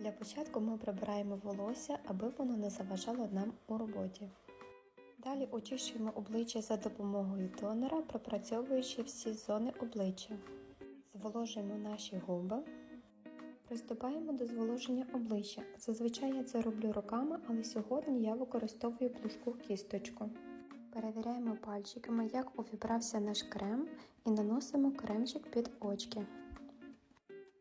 Для початку ми прибираємо волосся, аби воно не заважало нам у роботі. Далі очищуємо обличчя за допомогою тонера, пропрацьовуючи всі зони обличчя. Зволожуємо наші губи. Приступаємо до зволоження обличчя. Зазвичай я це роблю руками, але сьогодні я використовую плоску кісточку. Перевіряємо пальчиками, як увібрався наш крем, і наносимо кремчик під очки.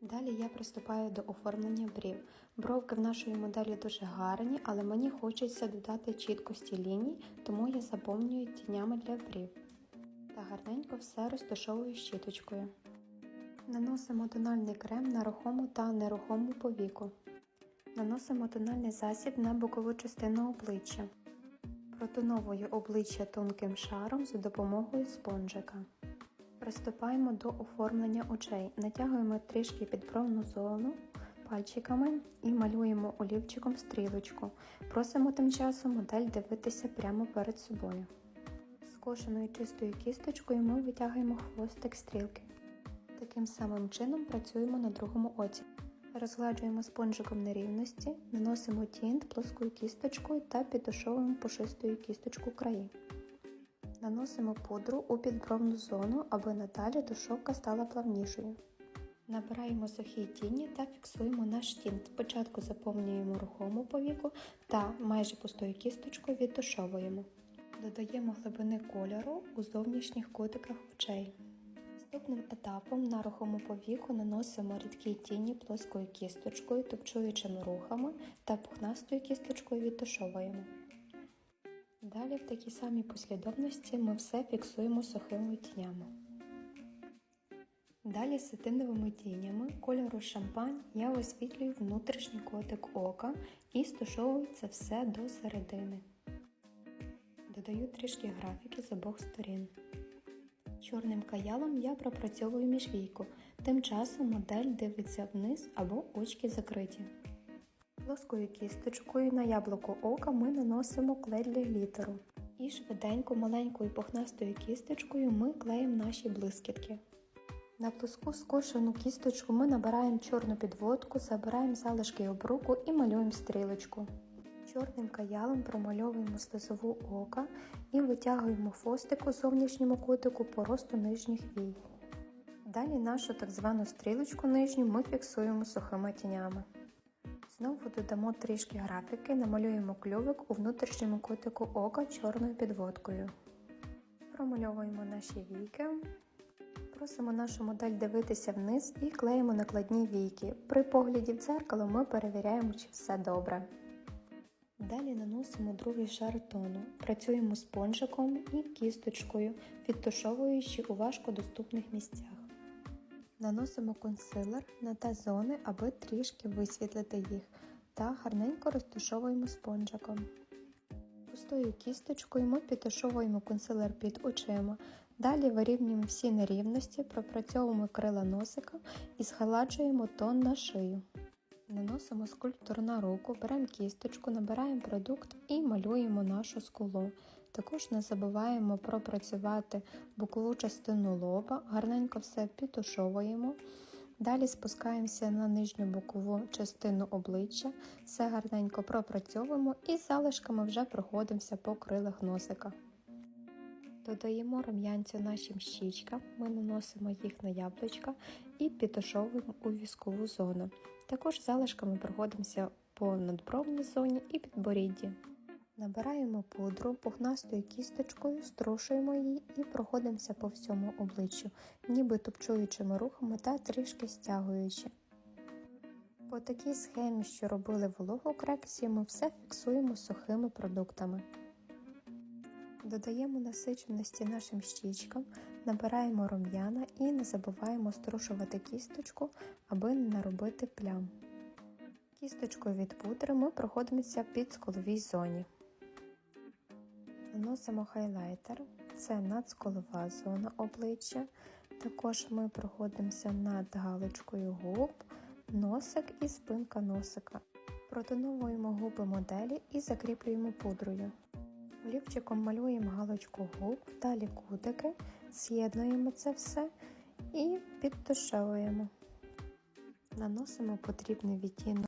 Далі я приступаю до оформлення брів. Бровки в нашої моделі дуже гарні, але мені хочеться додати чіткості ліній, тому я заповнюю тінями для брів. Та гарненько все розташовую щіточкою. Наносимо тональний крем на рухому та нерухому повіку. Наносимо тональний засіб на бокову частину обличчя. Протоновую обличчя тонким шаром за допомогою спонжика. Приступаємо до оформлення очей. Натягуємо трішки підбровну зону пальчиками і малюємо олівчиком стрілочку. Просимо тим часом модель дивитися прямо перед собою. Скошеною чистою кісточкою ми витягуємо хвостик стрілки. Таким самим чином працюємо на другому оці. Розгладжуємо спонжиком нерівності, наносимо тінт плоскою кісточкою та підтушовуємо пушистою кісточку краї. Наносимо пудру у підбровну зону, аби надалі тушовка стала плавнішою. Набираємо сухі тіні та фіксуємо наш тінт. Спочатку заповнюємо рухому повіку та майже пустою кісточкою відтушовуємо. Додаємо глибини кольору у зовнішніх кутиках очей. Наступним етапом на рухому повіку наносимо рідкі тіні плоскою кісточкою, тупчуючими рухами та пухнастою кісточкою відтушовуємо. Далі в такій самій послідовності ми все фіксуємо сухими тінями. Далі сатиновими тінями кольору шампань я освітлюю внутрішній котик ока і стушовую це все до середини. Додаю трішки графіки з обох сторін. Чорним каялом я пропрацьовую міжвійку, тим часом модель дивиться вниз або очки закриті. Плоскою кісточкою на яблуко ока ми наносимо клей для глітеру. І швиденько маленькою пухнастою кісточкою ми клеїмо наші блискітки. На плоску скошену кісточку ми набираємо чорну підводку, забираємо залишки обруку і малюємо стрілочку. Чорним каялом промальовуємо слизову ока і витягуємо фостик у зовнішньому кутику по росту нижніх вій. Далі нашу так звану стрілочку нижню ми фіксуємо сухими тінями. Знову додамо трішки графіки, намалюємо клювик у внутрішньому кутику ока чорною підводкою. Промальовуємо наші війки. Просимо нашу модель дивитися вниз і клеїмо накладні війки. При погляді в дзеркало ми перевіряємо, чи все добре. Далі наносимо другий шар тону. Працюємо спонжиком і кісточкою, відтушовуючи у важкодоступних місцях. Наносимо консилер на те зони, аби трішки висвітлити їх, та гарненько розташовуємо спонжиком. Пустою кісточкою ми підтушовуємо консилер під очима. Далі вирівнюємо всі нерівності, пропрацьовуємо крила носика і схаладжуємо тон на шию. Наносимо скульптор на руку, беремо кісточку, набираємо продукт і малюємо нашу скулу. Також не забуваємо пропрацювати бокову частину лоба, гарненько все підтушовуємо. Далі спускаємося на нижню бокову частину обличчя, все гарненько пропрацьовуємо і залишками вже проходимося по крилах носика. Додаємо рум'янцю нашим щічкам, ми наносимо їх на яблучка і підтушовуємо у візкову зону. Також залишками проходимося по надбровній зоні і підборідді. Набираємо пудру пухнастою кісточкою, струшуємо її і проходимося по всьому обличчю, ніби тупчуючими рухами та трішки стягуючи. По такій схемі, що робили вологу крексію, ми все фіксуємо сухими продуктами. Додаємо насиченості нашим щічкам, набираємо рум'яна і не забуваємо струшувати кісточку, аби не наробити плям. Кісточкою від пудри ми проходимося під сколовій зоні. Наносимо хайлайтер, це надсколова зона обличчя. Також ми проходимося над галочкою губ, носик і спинка носика. Протоновуємо губи моделі і закріплюємо пудрою. Олівчиком малюємо галочку губ, далі кутики, з'єднуємо це все і підтушовуємо. Наносимо потрібний відтінок